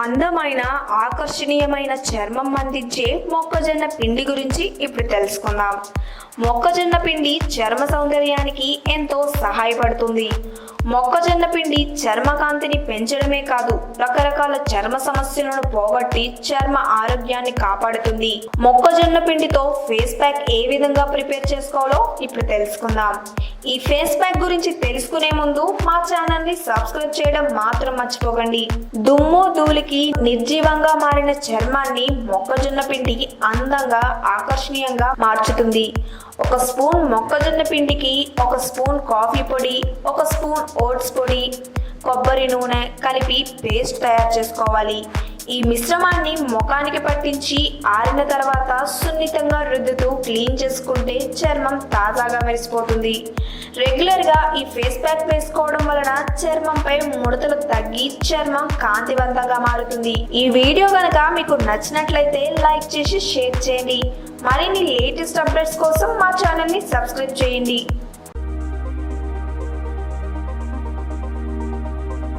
అందమైన ఆకర్షణీయమైన చర్మం అందించే మొక్కజొన్న పిండి గురించి ఇప్పుడు తెలుసుకుందాం. మొక్కజొన్న పిండి చర్మ సౌందర్యానికి ఎంతో సహాయపడుతుంది. మొక్కజొన్న పిండి చర్మకాంతిని పెంచడమే కాదు రకరకాల చర్మ సమస్యలను పోగొట్టి చర్మ ఆరోగ్యాన్ని కాపాడుతుంది. మొక్కజొన్న పిండితో ఫేస్ ప్యాక్ ఏ విధంగా ప్రిపేర్ చేసుకోవాలో ఇప్పుడు తెలుసుకుందాం. ఈ ఫేస్ ప్యాక్ గురించి తెలుసుకునే ముందు మా ఛానల్ని సబ్స్క్రైబ్ చేయడం మాత్రం మర్చిపోకండి. దుమ్ము ధూళికి నిర్జీవంగా మారిన చర్మాన్ని మొక్కజొన్న పిండి అందంగా ఆకర్షణీయంగా మార్చుతుంది. ఒక స్పూన్ మొక్కజొన్న పిండికి ఒక స్పూన్ కాఫీ పొడి ఒక స్పూన్ ఓట్స్ పొడి కొబ్బరి నూనె కలిపి పేస్ట్ తయారు చేసుకోవాలి. ఈ మిశ్రమాన్ని ముఖానికి పట్టించి ఆరిన తర్వాత సున్నితంగా రుద్దుతూ క్లీన్ చేసుకుంటే చర్మం తాజాగా మెరిసిపోతుంది. రెగ్యులర్గా ఈ ఫేస్ ప్యాక్ వేసుకోవడం వలన చర్మంపై ముడతలు తగ్గి చర్మం కాంతివంతంగా మారుతుంది. ఈ వీడియో కనుక మీకు నచ్చినట్లయితే లైక్ చేసి షేర్ చేయండి. మరిన్ని లేటెస్ట్ అప్డేట్స్ కోసం మా ఛానల్ని సబ్స్క్రైబ్ చేయండి.